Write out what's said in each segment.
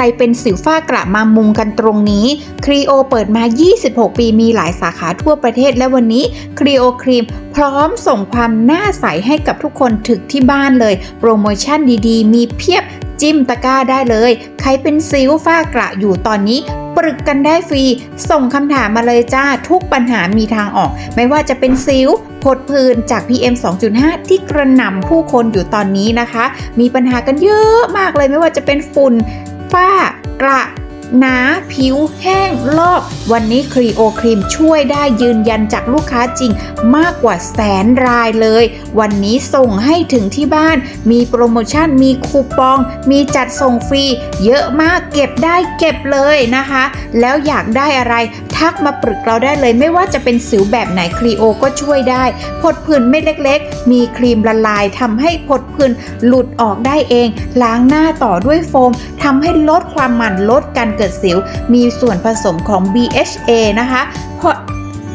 รเป็นสิวฝ้ากระมามุงกันตรงนี้ครีโอเปิดมา 26 ปีมีหลายสาขาทั่วประเทศและวันนี้ครีโอครีมพร้อมส่งความน่าใสให้กับทุกคนถึงที่บ้านเลย โปรโมชั่นดีๆ มีเพียบจิ้มตะกร้าได้เลย ใครเป็นสิวฝ้ากระอยู่ตอนนี้ปรึกกันได้ฟรี ส่งคำถามมาเลยจ้า ทุกปัญหามีทางออก ไม่ว่าจะเป็นสิวผดผื่นจาก PM 2.5 ที่กระหน่ำผู้คนอยู่ตอนนี้นะคะ มีปัญหากันเยอะมากเลยไม่ว่าจะเป็นฝุ่น ฝ้ากระหนาผิวแห้งลอก วันนี้ครีโอครีมช่วยได้ยืนยันจากลูกค้าจริงมากกว่าแสนรายเลย วันนี้ส่งให้ถึงที่บ้าน มีโปรโมชั่นมีคูปอง มีจัดส่งฟรี เยอะมากเก็บได้เก็บเลยนะคะ แล้วอยากได้อะไร ทักมาปรึกเราได้เลย ไม่ว่าจะเป็นสิวแบบไหนครีโอก็ช่วยได้ผดผื่นไม่เล็กๆ มีครีมละลายทำให้ผดผื่นหลุดออกได้เอง ล้างหน้าต่อด้วยโฟมทำให้ลดความมันลดการเกิดสิว มีส่วนผสมของ BHA นะคะพราะ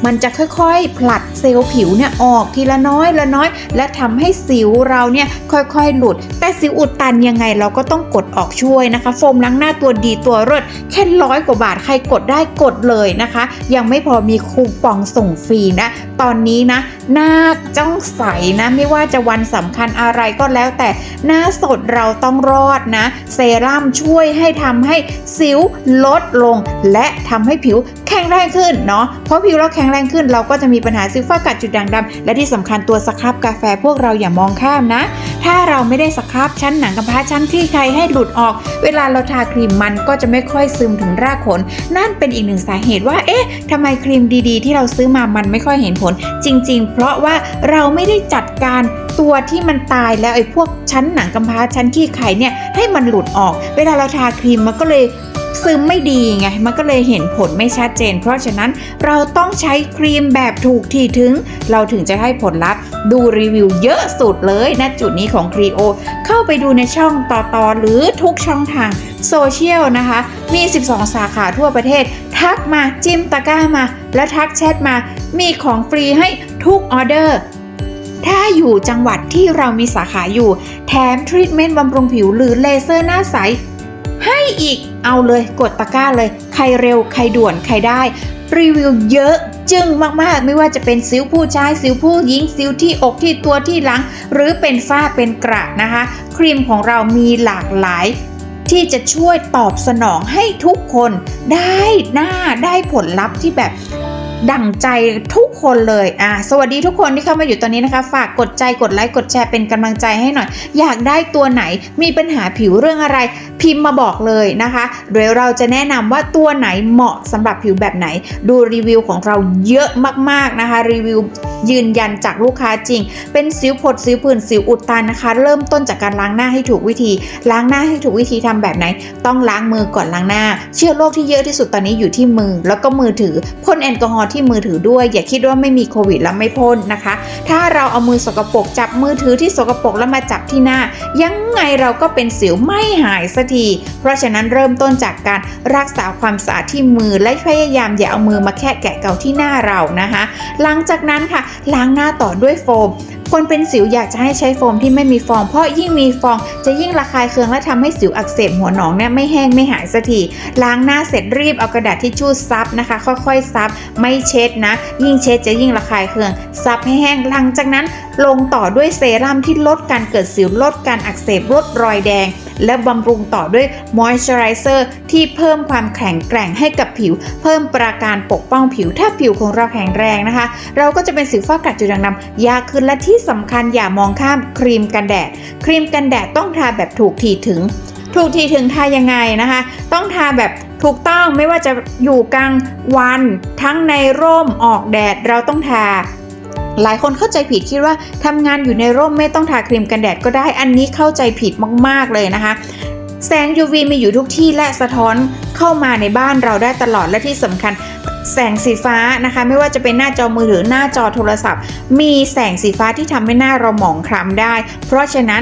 มันจะค่อยๆ ผลัดเซลล์ผิวเนี่ยออกทีละน้อยละน้อย และทำให้สิวเราเนี่ยค่อยๆ หลุด แต่สิวอุดตันยังไงเราก็ต้องกดออกช่วยนะคะ โฟมล้างหน้าตัวดีตัวเลิศแค่ร้อยกว่าบาทใครกดได้กดเลยนะคะ ยังไม่พอมีคูปองส่งฟรีนะ ตอนนี้นะ หน้าจ้องใสนะ ไม่ว่าจะวันสำคัญอะไรก็แล้วแต่หน้าสดเราต้องรอดนะ เซรั่มช่วยให้ทำให้สิวลดลง และทำให้ผิวแข็งแรงขึ้นเนาะเพราะผิวเราแข็งแรงขึ้น เราก็จะมีปัญหาสิวฝ้ากัดจุดด่างดำและที่สำคัญตัวสครับกาแฟพวกเราอย่ามองข้ามนะ ถ้าเราไม่ได้สครับชั้นหนังกำพร้าชั้นที่ใครให้หลุดออก เวลาเราทาครีมมันก็จะไม่ค่อยซึมถึงรากขน นั่นเป็นอีกหนึ่งสาเหตุว่า เอ๊ะทำไมครีมดีๆ ที่เราซื้อมามันไม่ค่อยเห็นผล จริง ๆ เพราะว่าเราไม่ได้จัดการตัวที่มันตายแล้วไอ้พวกชั้นหนังกำพร้าชั้นขี้ไข่เนี่ยให้มันหลุดออก เวลาเราทาครีมมันก็เลย ซึมไม่ดีไง มันก็เลยเห็นผลไม่ชัดเจน เพราะฉะนั้นเราต้องใช้ครีมแบบถูกที่ถึง เราถึงจะให้ผลลัพธ์ ดูรีวิวเยอะสุดเลยณจุดนี้ของครีโอ เข้าไปดูในช่องต่อต่อหรือทุกช่องทางโซเชียลนะคะ มี 12 สาขาทั่วประเทศ ทักมาจิ้มตะกร้ามา แล้วทักแชทมา มีของฟรีให้ทุกออเดอร์ถ้าอยู่จังหวัดที่เรามีสาขาอยู่ แถมทรีทเมนต์บำรุงผิวหรือเลเซอร์หน้าใส ให้อีกเอาเลยกดตะกร้าเลย ใครเร็วใครด่วนใครได้ รีวิวเยอะจึงมากๆ ไม่ว่าจะเป็นสิวผู้ชายสิวผู้หญิงสิวที่อกที่ตัวที่หลัง หรือเป็นฝ้าเป็นกระนะคะ ครีมของเรามีหลากหลายที่จะช่วยตอบสนองให้ทุกคนได้หน้าได้ผลลัพธ์ที่แบบ ดั่งใจทุกคนเลยอะสวัสดีทุกคนที่เข้ามาอยู่ตอนนี้นะคะ ฝากกดใจกดไลค์กดแชร์เป็นกำลังใจให้หน่อย อยากได้ตัวไหนมีปัญหาผิวเรื่องอะไร พิมพ์มาบอกเลยนะคะเดี๋ยวเราจะแนะนำว่าตัวไหนเหมาะสำหรับผิวแบบไหน ดูรีวิวของเราเยอะมากๆนะคะ รีวิวยืนยันจากลูกค้าจริง เป็นสิวผดสิวผื่นสิวอุดตันนะคะ เริ่มต้นจากการล้างหน้าให้ถูกวิธี ล้างหน้าให้ถูกวิธีทำแบบไหน ต้องล้างมือก่อนล้างหน้า เชื้อโรคที่เยอะที่สุดตอนนี้อยู่ที่มือ แล้วก็มือถือพ่นแอลกอฮอล์ที่มือถือด้วย อย่าคิดว่าไม่มีโควิดแล้วไม่พ่นนะคะ ถ้าเราเอามือสกปรกจับมือถือที่สกปรกแล้วมาจับที่หน้า ยังไงเราก็เป็นสิวไม่หายสักที เพราะฉะนั้นเริ่มต้นจากการรักษาความสะอาดที่มือและพยายามอย่าเอามือมาแค่แกะเกาที่หน้าเรานะคะ หลังจากนั้นค่ะล้างหน้าต่อด้วยโฟม คนเป็นสิวอยากจะให้ใช้โฟมที่ไม่มีฟอง เพราะยิ่งมีฟอง จะยิ่งระคายเคืองและทำให้สิวอักเสบหัวหนองเนี่ยไม่แห้งไม่หายสักทีล้างหน้าเสร็จรีบเอากระดาษทิชชู่ซับนะคะ ค่อยๆซับไม่เช็ดนะ ยิ่งเช็ดจะยิ่งระคายเคือง ซับให้แห้งหลังจากนั้น ลงต่อด้วยเซรั่มที่ลดการเกิดสิวลดการอักเสบลดรอยแดง และบำรุงต่อด้วยมอยส์เจอไรเซอร์ที่เพิ่มความแข็งแกร่งให้กับผิว เพิ่มปราการปกป้องผิว ถ้าผิวของเราแข็งแรงนะคะ เราก็จะเป็นสิวฝ้ากระจุดด่างดำยากขึ้นและที่สำคัญอย่ามองข้ามครีมกันแดด ครีมกันแดดต้องทาแบบถูกทีถึง ถูกทีถึงทายังไงนะคะ ต้องทาแบบถูกต้องไม่ว่าจะอยู่กลางวัน ทั้งในร่มออกแดดเราต้องทา หลายคนเข้าใจผิดคิดว่าทำงานอยู่ในร่มไม่ต้องทาครีมกันแดดก็ได้ อันนี้เข้าใจผิดมากๆเลยนะคะแสง UV มีอยู่ทุกที่และสะท้อนเข้ามาในบ้านเราได้ตลอดและที่สำคัญ แสงสีฟ้านะคะ ไม่ว่าจะเป็นหน้าจอมือถือหน้าจอโทรศัพท์ มีแสงสีฟ้าที่ทำให้หน้าเราหมองคล้ำได้ เพราะฉะนั้น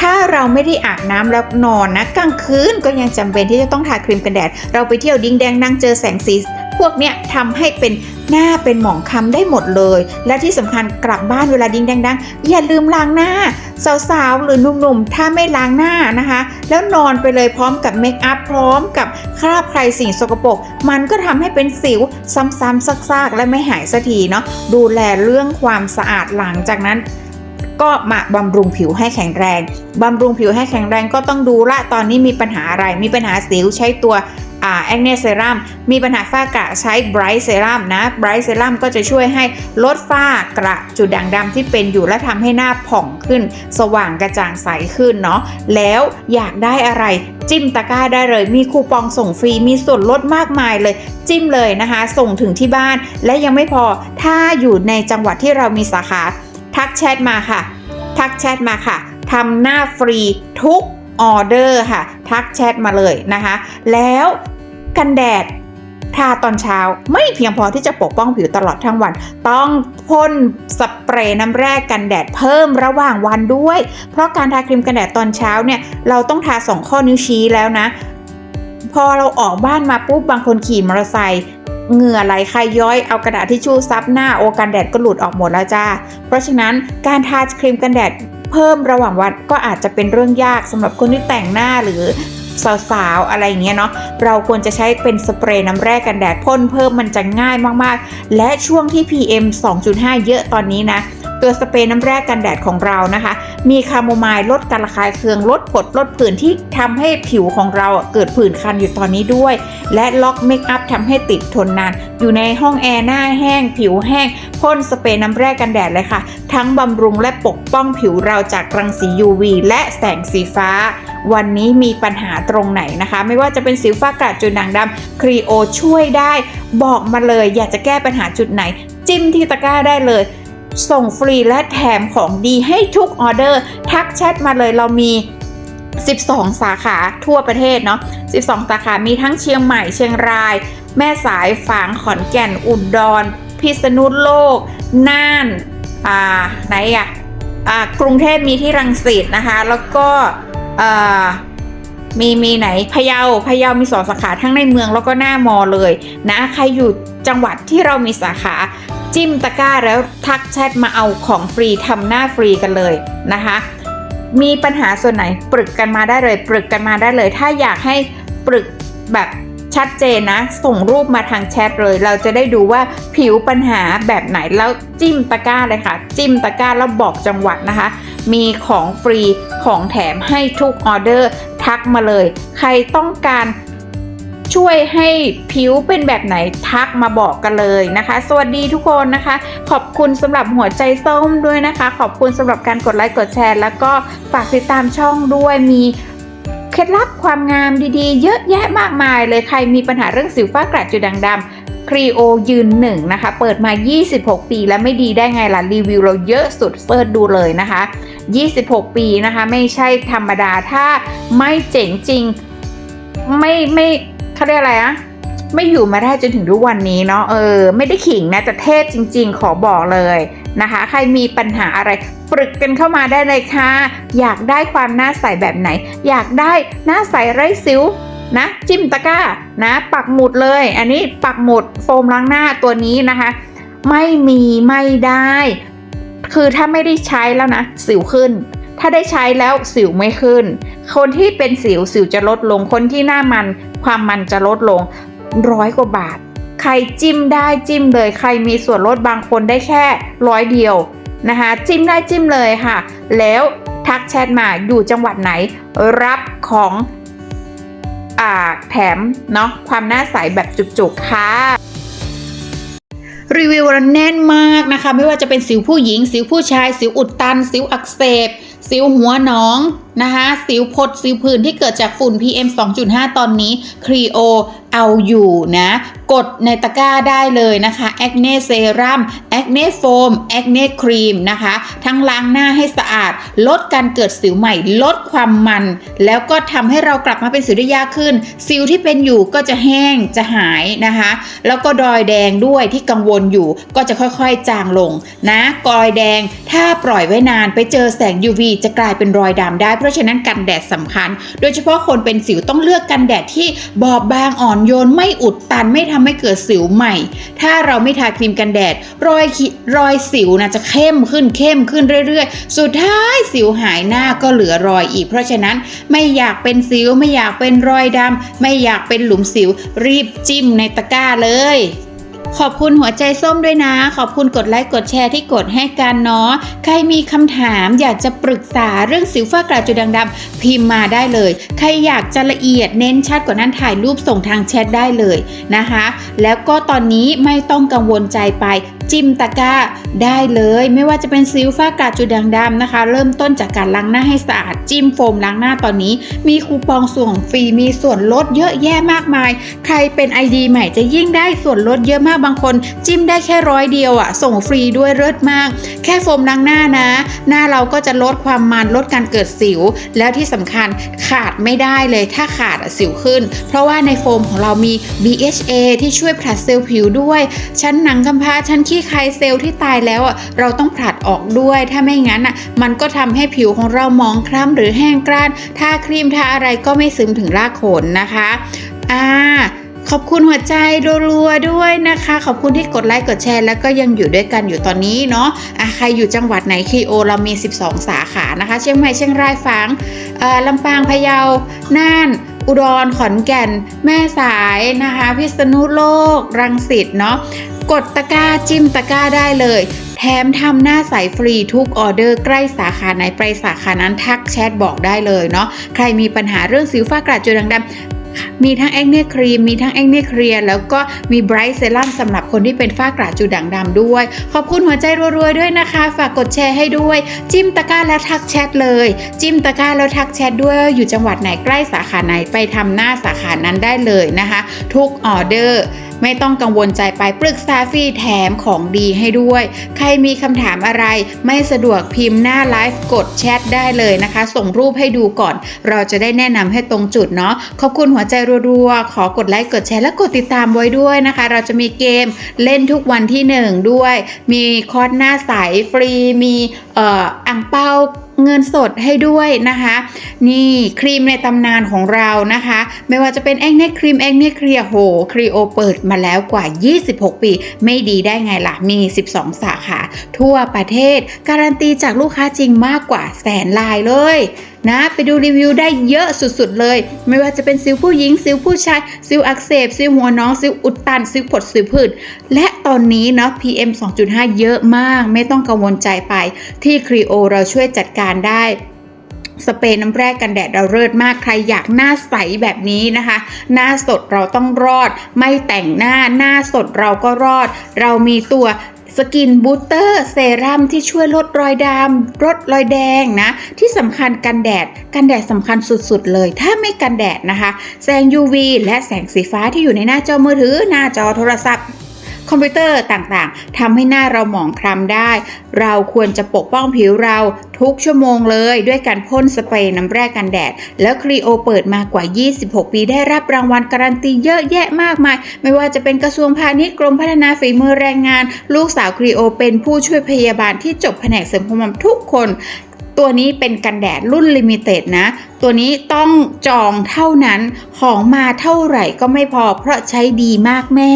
ถ้าเราไม่ได้อาบน้ำแล้วนอนนะกลางคืนก็ยังจำเป็นที่จะต้องทาครีมกันแดด เราไปเที่ยวดิ้งแดงนั่งเจอแสงสีพวกเนี้ยทำให้เป็นหน้าเป็นหมองคล้ำได้หมดเลย และที่สำคัญกลับบ้านเวลาดิ้งแดงดังอย่าลืมล้างหน้า สาวๆ หรือหนุ่มๆ ถ้าไม่ล้างหน้านะคะ แล้วนอนไปเลยพร้อมกับเมคอัพพร้อมกับคราบใครสิ่งสกปรกมันก็ทำให้เป็นสิวซ้ำๆซากๆ และไม่หายสักทีเนาะดูแลเรื่องความสะอาดหลังจากนั้น ก็มาบำรุงผิวให้แข็งแรงบำรุงผิวให้แข็งแรงก็ต้องดูละตอนนี้มีปัญหาอะไร มีปัญหาสิวใช้ตัวอ่าแอคเนเซรั่มมีปัญหาฝ้ากระใช้ไบรท์เซรั่มนะไบรท์เซรั่มก็จะช่วยให้ลดฝ้ากระจุดด่างดำที่เป็นอยู่และทำให้หน้าผ่องขึ้น สว่างกระจ่างใสขึ้นเนาะแล้วอยากได้อะไรจิ้มตะกร้าได้เลย มีคูปองส่งฟรี มีส่วนลดมากมายเลย จิ้มเลยนะคะ ส่งถึงที่บ้าน และยังไม่พอถ้าอยู่ในจังหวัดที่เรามีสาขา ทักแชทมาค่ะ ทักแชทมาค่ะทำหน้าฟรีทุกออเดอร์ค่ะ ทักแชทมาเลยนะคะ แล้วกันแดดทาตอนเช้าไม่เพียงพอที่จะปกป้องผิวตลอดทั้งวัน ต้องพ่นสเปรย์น้ำแร่กันแดดเพิ่มระหว่างวันด้วย เพราะการทาครีมกันแดดตอนเช้าเนี่ยเราต้องทาสองข้อนิ้วชี้แล้วนะ พอเราออกบ้านมาปุ๊บบางคนขี่มอเตอร์ไซค์ เหงื่อไหลใครย้อยเอากระดาษทิชชู่ซับหน้าโอกันแดดก็หลุดออกหมดแล้วจ้า เพราะฉะนั้นการทาครีมกันแดดเพิ่มระหว่างวันก็อาจจะเป็นเรื่องยากสำหรับคนที่แต่งหน้าหรือสาวๆ อะไรเงี้ยเนาะ เราควรจะใช้เป็นสเปรย์น้ำแร่กันแดดพ่นเพิ่มมันจะง่ายมากๆ และช่วงที่ PM 2.5 เยอะตอนนี้นะ ตัวสเปรย์น้ำแร่กันแดดของเรานะคะ มีคาโมไมล์ลดการระคายเคืองลดผดลดผื่นที่ทำให้ผิวของเราเกิดผื่นคันอยู่ตอนนี้ด้วย และล็อกเมคอัพทำให้ติดทนนาน อยู่ในห้องแอร์หน้าแห้ง ผิวแห้งพ่นสเปรย์น้ำแร่กันแดดเลยค่ะ ทั้งบำรุงและปกป้องผิวเราจากรังสี UV และแสงสีฟ้า วันนี้มีปัญหาตรงไหนนะคะ ไม่ว่าจะเป็นสิวฟ้ากระจุดด่างดำครีโอช่วยได้ บอกมาเลยอยากจะแก้ปัญหาจุดไหน จิ้มที่ตะกร้าได้เลย ส่งฟรีและแถมของดีให้ทุกออเดอร์ ทักแชทมาเลยเรามี 12 สาขาทั่วประเทศเนาะ 12 สาขามีทั้งเชียงใหม่เชียงราย แม่สายฝางขอนแก่นอุดร พิษณุโลก น่าน อ่าไหนอะอ่ากรุงเทพมีที่รังสิตนะคะ แล้วก็อ่ามีมีไหนพะเยาพะเยามีสองสาขาทั้งในเมืองแล้วก็หน้ามอเลยนะ ใครอยู่จังหวัดที่เรามีสาขา จิ้มตะกร้าแล้วทักแชทมาเอาของฟรีทำหน้าฟรีกันเลยนะคะ มีปัญหาส่วนไหนปรึกกันมาได้เลย ปรึกกันมาได้เลย ถ้าอยากให้ปรึกแบบชัดเจนนะ ส่งรูปมาทางแชทเลย เราจะได้ดูว่าผิวปัญหาแบบไหนแล้วจิ้มตะกร้าเลยค่ะ จิ้มตะกร้าแล้วบอกจังหวัดนะคะ มีของฟรีของแถมให้ทุกออเดอร์ทักมาเลย ใครต้องการ ช่วยให้ผิวเป็นแบบไหนทักมาบอกกันเลยนะคะ สวัสดีทุกคนนะคะ ขอบคุณสำหรับหัวใจส้มด้วยนะคะ ขอบคุณสำหรับการกดไลค์กดแชร์ แล้วก็ฝากติดตามช่องด้วยมีเคล็ดลับความงามดีๆ เยอะแยะมากมายเลยใครมีปัญหาเรื่องสิวฟ้ากระจุดด่างดำครีโอยืนหนึ่งนะคะ เปิดมา 26 ปีแล้วไม่ดีได้ไงล่ะ รีวิวเราเยอะสุดเสิร์ชดูเลยนะคะ 26 ปีนะคะ ไม่ใช่ธรรมดาถ้าไม่เจ๋งจริง ไม่ไม่ เขาเรียกอะไรอะไม่อยู่มาได้จนถึงทุกวันนี้เนาะเออ ไม่ได้ขิงนะแต่เทพจริง ๆ ขอบอกเลยนะคะ ใครมีปัญหาอะไรปรึกกันเข้ามาได้เลยค่ะ อยากได้ความหน้าใสแบบไหน อยากได้หน้าใสไร้สิวนะ จิ้มตะกร้านะ ปักหมุดเลย อันนี้ปักหมุดโฟมล้างหน้าตัวนี้นะคะ ไม่มีไม่ได้ คือถ้าไม่ได้ใช้แล้วนะ สิวขึ้น ถ้าได้ใช้แล้วสิวไม่ขึ้น คนที่เป็นสิวสิวจะลดลงคนที่หน้ามัน ความมันจะลดลงร้อยกว่าบาท ใครจิ้มได้จิ้มเลย ใครมีส่วนลดบางคนได้แค่ร้อยเดียวนะคะจิ้มได้จิ้มเลยค่ะ แล้วทักแชทมาอยู่จังหวัดไหน รับของอ่าแถมเนาะความหน้าใสแบบจุกๆ ค่ะรีวิวเราแน่นมากนะคะ ไม่ว่าจะเป็นสิวผู้หญิง สิวผู้ชาย สิวอุดตัน สิวอักเสบสิวหัวหนองนะคะสิวพดสิวผื่นที่เกิดจากฝุ่น PM 2.5 ตอนนี้ครีโอเอาอยู่นะ กดในตะกร้าได้เลยนะคะแอคเน่เซรั่มแอคเน่โฟมแอคเน่ครีมนะคะ ทั้งล้างหน้าให้สะอาด ลดการเกิดสิวใหม่ ลดความมัน แล้วก็ทำให้เรากลับมาเป็นสิวได้ยากขึ้น สิวที่เป็นอยู่ก็จะแห้งจะหายนะคะ แล้วก็รอยแดงด้วยที่กังวลอยู่ก็จะค่อยๆจางลงนะกรอยแดงถ้าปล่อยไว้นานไปเจอแสง UV จะกลายเป็นรอยดำได้ เพราะฉะนั้นกันแดดสำคัญ โดยเฉพาะคนเป็นสิวต้องเลือกกันแดดที่บอบบางอ่อนโยนไม่อุดตันไม่ทำให้เกิดสิวใหม่ ถ้าเราไม่ทาครีมกันแดด รอยขีรอยสิวนะจะเข้มขึ้นเข้มขึ้นเรื่อยๆ สุดท้ายสิวหายหน้าก็เหลือรอยอีก เพราะฉะนั้นไม่อยากเป็นสิวไม่อยากเป็นรอยดำไม่อยากเป็นหลุมสิวรีบจิ้มในตะกร้าเลย ขอบคุณหัวใจส้มด้วยนะ ขอบคุณกดไลค์กดแชร์ที่กดให้กันเนาะ ใครมีคำถามอยากจะปรึกษาเรื่องสิวฝ้ากระจุดด่างดำพิมพ์มาได้เลย ใครอยากจะละเอียดเน้นชัดกว่านั้นถ่ายรูปส่งทางแชทได้เลยนะคะ แล้วก็ตอนนี้ไม่ต้องกังวลใจไป จิ้มตะกร้าได้เลย ไม่ว่าจะเป็นซิลฝ้ากระจุดด่างดำนะคะ เริ่มต้นจากการล้างหน้าให้สะอาดจิ้มโฟมล้างหน้าตอนนี้ มีคูปองส่งฟรีมีส่วนลดเยอะแยะมากมาย ใครเป็น ID ใหม่จะยิ่งได้ส่วนลดเยอะมากบางคน จิ้มได้แค่ร้อยเดียวอะ่ะส่งฟรีด้วยเลิศมาก แค่โฟมล้างหน้านะ หน้าเราก็จะลดความมันลดการเกิดสิว แล้วที่สำคัญขาดไม่ได้เลยถ้าขาดสิวขึ้น เพราะว่าในโฟมของเรามี BHA ที่ช่วยผลัดเซลล์ผิวด้วย ชั้นหนังกำพร้าชั้นขี้ใครเซลล์ที่ตายแล้วอะเราต้องผลัดออกด้วย ถ้าไม่งั้นอะมันก็ทำให้ผิวของเราหมองคล้ำหรือแห้งกร้านทาครีมทาอะไรก็ไม่ซึมถึงรากขนนะคะอ่าขอบคุณหัวใจรัวๆด้วยนะคะ ขอบคุณที่กดไลค์กดแชร์ แล้วก็ยังอยู่ด้วยกันอยู่ตอนนี้เนาะอะใครอยู่จังหวัดไหนคีโอเรามี 12 สาขานะคะ เชียงใหม่เชียงรายฝางอ่อลำปางพะเยาน่านอุดรขอนแก่น แม่สายนะคะ พิษณุโลก รังสิตเนาะ กดตะกร้าจิ้มตะกร้าได้เลย แถมทำหน้าใสฟรีทุกออเดอร์ใกล้สาขาไหนไปสาขานั้นทักแชทบอกได้เลยเนาะใครมีปัญหาเรื่องสิวฝ้ากระจุดด่างดำมีทั้งแอคเน่ครีม มีทั้งแอคเน่เคลียร์แล้วก็มีไบรท์เซรั่มสำหรับคนที่เป็นฝ้ากระจุดด่างดำด้วย ขอบคุณหัวใจรัวๆด้วยนะคะ ฝากกดแชร์ให้ด้วย จิ้มตะกร้าแล้วทักแชทเลย จิ้มตะกร้าแล้วทักแชทด้วยอยู่จังหวัดไหนใกล้สาขาไหนไปทำหน้าสาขานั้นได้เลยนะคะ ทุกออเดอร์ ไม่ต้องกังวลใจไปปรึกษาฟรีแถมของดีให้ด้วย ใครมีคำถามอะไรไม่สะดวกพิมพ์หน้าไลฟ์กดแชทได้เลยนะคะ ส่งรูปให้ดูก่อน เราจะได้แนะนำให้ตรงจุดเนาะขอบคุณหัวใจรัวๆ ขอกดไลค์กดแชร์และกดติดตามไว้ด้วยนะคะ เราจะมีเกมเล่นทุกวันที่หนึ่งด้วย มีคอร์สหน้าใสฟรีมีอ่างเป้า เงินสดให้ด้วยนะคะ นี่ครีมในตำนานของเรานะคะ ไม่ว่าจะเป็นแองเน่ครีมแองเน่เคลียโหครีโอเปิดมาแล้วกว่า 26 ปี ไม่ดีได้ไงล่ะ มี 12 สาขา ทั่วประเทศ การันตีจากลูกค้าจริงมากกว่าแสนลายเลย นะ ไปดูรีวิวได้เยอะสุดๆเลย ไม่ว่าจะเป็นซิวผู้หญิงซิวผู้ชายซิวอักเสบซิวหัวน้องซิวอุดตันซิวผดซิวพืช และตอนนี้เนาะ PM 2.5 เยอะมาก ไม่ต้องกังวลใจไป ที่ครีโอเราช่วยจัดการได้สเปรย์น้ำแร่กันแดดเราเลิศมากใครอยากหน้าใสแบบนี้นะคะ หน้าสดเราต้องรอด ไม่แต่งหน้าหน้าสดเราก็รอด เรามีตัว สกินบูตเตอร์เซรั่มที่ช่วยลดรอยดำลดรอยแดงนะ ที่สำคัญกันแดด กันแดดสำคัญสุดๆเลย ถ้าไม่กันแดดนะคะ แสง UV และแสงสีฟ้าที่อยู่ในหน้าจอมือถือ หน้าจอโทรศัพท์ คอมพิวเตอร์ต่างๆทำให้หน้าเราหมองคล้ำได้ เราควรจะปกป้องผิวเราทุกชั่วโมงเลยด้วยการพ่นสเปรย์น้ำแร่กันแดด แล้วครีโอเปิดมากว่า 26 ปีได้รับรางวัลการันตีเยอะแยะมากมาย ไม่ว่าจะเป็นกระทรวงพาณิชย์กรมพัฒนาฝีมือแรงงาน ลูกสาวครีโอเป็นผู้ช่วยพยาบาลที่จบแผนกเสริมความงามทุกคน ตัวนี้เป็นกันแดดรุ่นลิมิเต็ดนะตัวนี้ต้องจองเท่านั้นของมาเท่าไหร่ก็ไม่พอ เพราะใช้ดีมากแม่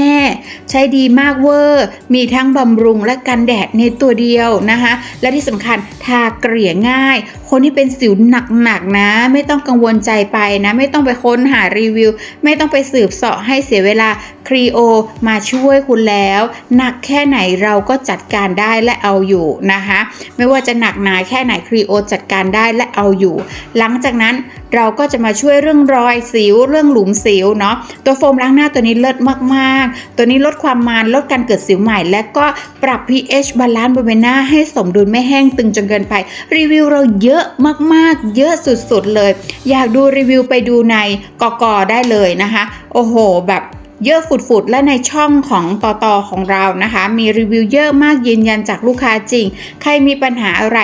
ใช้ดีมากเวอร์ มีทั้งบำรุงและกันแดดในตัวเดียวนะคะ และที่สำคัญทาเกลี่ยง่าย คนที่เป็นสิวหนักๆนะ ไม่ต้องกังวลใจไปนะ ไม่ต้องไปค้นหารีวิว ไม่ต้องไปสืบเสาะให้เสียเวลาครีโอมาช่วยคุณแล้ว หนักแค่ไหนเราก็จัดการได้และเอาอยู่นะคะ ไม่ว่าจะหนักหนาแค่ไหนครีโอจัดการได้และเอาอยู่ หลังจากนั้นเราก็จะมาช่วยเรื่องรอยสิวเรื่องหลุมสิวเนาะตัวโฟมล้างหน้าตัวนี้เลิศมากๆ ตัวนี้ลดความมันลดการเกิดสิวใหม่ และก็ปรับ pH บาลานซ์บริเวณหน้าให้สมดุลไม่แห้งตึงจนเกินไป รีวิวเราเยอะมากๆ เยอะสุดๆเลย อยากดูรีวิวไปดูในกกได้เลยนะคะ โอ้โหแบบ เยอะฝุดๆ และในช่องของต่อต่อของเรานะคะ มีรีวิวเยอะมากยืนยันจากลูกค้าจริง ใครมีปัญหาอะไร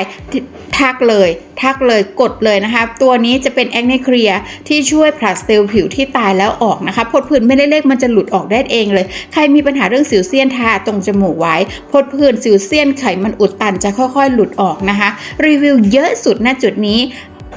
ทักเลย ทักเลยกดเลยนะคะ ตัวนี้จะเป็นแอคเนเคลียที่ช่วยผลัดเซลล์ผิวที่ตายแล้วออกนะคะพดผื่นไม่ได้เล็กมันจะหลุดออกได้เองเลย ใครมีปัญหาเรื่องสิวเซียนทาตรงจมูกไว้พดผื่นสิวเซียนไขมันอุดตันจะค่อยๆ หลุดออกนะคะ รีวิวเยอะสุดณจุดนี้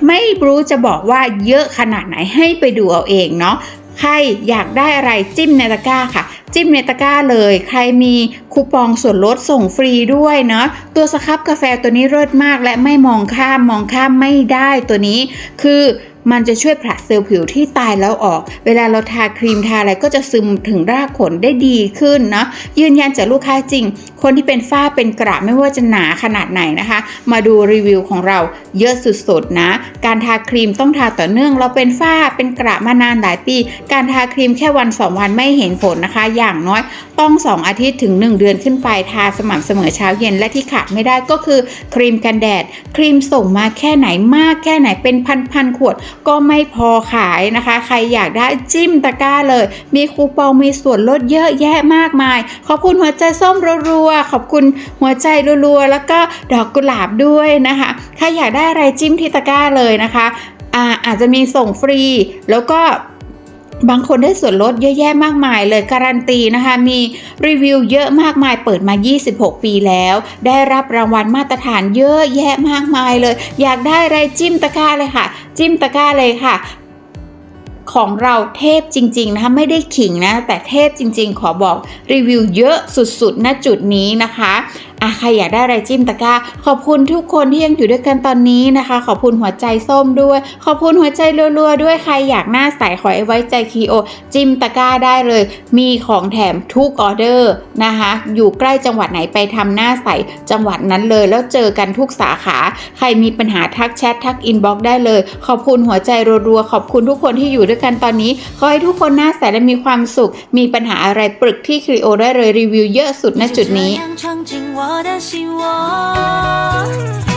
ไม่รู้จะบอกว่าเยอะขนาดไหนให้ไปดูเอาเองเนาะ ใครอยากได้อะไรจิ้มในตะกร้าค่ะ จิ้มในตะกร้าเลย ใครมีคูปองส่วนลดส่งฟรีด้วยเนาะตัวสครับกาแฟตัวนี้เลิศมากและไม่มองข้ามมองข้ามไม่ได้ตัวนี้ คือ มันจะช่วยผลัดเซลล์ผิวที่ตายแล้วออก เวลาเราทาครีมทาอะไรก็จะซึมถึงรากขนได้ดีขึ้นเนาะยืนยันจากลูกค้าจริง คนที่เป็นฝ้าเป็นกระไม่ว่าจะหนาขนาดไหนนะคะ มาดูรีวิวของเราเยอะสุดๆนะ การทาครีมต้องทาต่อเนื่อง เราเป็นฝ้าเป็นกระมานานหลายปี การทาครีมแค่วันสองวันไม่เห็นผลนะคะ อย่างน้อยต้อง 2 อาทิตย์ถึง 1 เดือนขึ้นไปทาสม่ำเสมอเช้าเย็นและที่ขาดไม่ได้ก็คือครีมกันแดด ครีมส่งมาแค่ไหนมากแค่ไหนเป็นพันๆขวดก็ไม่พอขายนะคะ ใครอยากได้จิ้มตะกร้าเลย มีคูปองมีส่วนลดเยอะแยะมากมาย ขอบคุณหัวใจส้มรัวๆขอบคุณหัวใจรัวๆแล้วก็ดอกกุหลาบด้วยนะคะ ใครอยากได้อะไรจิ้มที่ตะกร้าเลยนะคะอาอาจจะมีส่งฟรีแล้วก็ บางคนได้ส่วนลดเยอะแยะมากมายเลยการันตีนะคะ มีรีวิวเยอะมากมายเปิดมา 26 ปีแล้ว ได้รับรางวัลมาตรฐานเยอะแยะมากมายเลย อยากได้อะไรจิ้มตะกร้าเลยค่ะ จิ้มตะกร้าเลยค่ะของเราเทพจริงๆนะคะไม่ได้ขิงนะ แต่เทพจริงๆ ขอบอกรีวิวเยอะสุดๆณจุดนี้นะคะ่ะใครอยากได้อะไรจิ้มตะกร้า ขอบคุณทุกคนที่ยังอยู่ด้วยกันตอนนี้นะคะ ขอบคุณหัวใจส้มด้วย ขอบคุณหัวใจรัวๆด้วยใครอยากหน้าใสขอไอ้ว้ใจคีโอ จิ้มตะกร้าได้เลย มีของแถมทุกออเดอร์นะคะ อยู่ใกล้จังหวัดไหนไปทำหน้าใสจังหวัดนั้นเลย แล้วเจอกันทุกสาขา ใครมีปัญหาทักแชททักอินบ็อกได้เลย ขอบคุณหัวใจรัวๆขอบคุณทุกคนที่อยู่ด้วยกันตอนนี้ขอให้ทุกคนหน้าใสและมีความสุข มีปัญหาอะไรปรึกที่คีโอได้เลยรีวิวเยอะสุดณจุดนี้我的心窝。